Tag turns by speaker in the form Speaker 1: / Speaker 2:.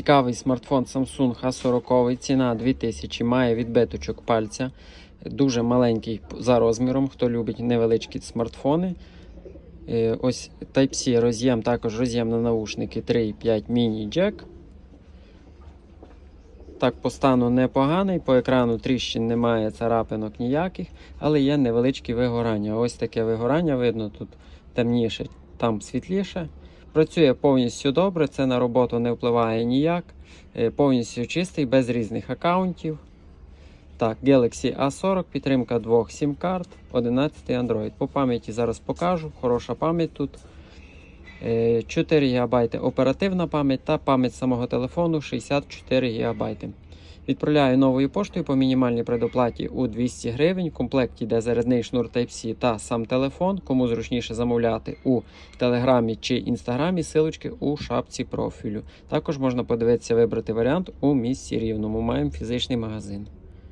Speaker 1: Цікавий смартфон Samsung A40, ціна 2000, має відбиточок пальця. Дуже маленький за розміром, хто любить невеличкі смартфони. Е, Ось Type-C роз'єм, також роз'єм на наушники 3.5 міні-джек. Так, по стану непоганий, по екрану тріщин немає, царапинок ніяких, але є невеличкі вигорання. Ось таке вигорання видно, тут темніше, там світліше. Працює повністю добре, це на роботу не впливає ніяк. Е, Повністю чистий, без різних аккаунтів. Так, Galaxy A40, підтримка двох SIM-карт, 11 Android. По пам'яті зараз покажу, хороша пам'ять тут. Е, 4 ГБ оперативна пам'ять та пам'ять самого телефону 64 ГБ. Відправляю новою поштою по мінімальній предоплаті у 200 гривень. В комплекті йде зарядний шнур Type-C та сам телефон. Кому зручніше замовляти у Телеграмі чи Інстаграмі, силочки у шапці профілю. Також можна подивитися вибрати варіант у місці рівному. Маємо фізичний магазин.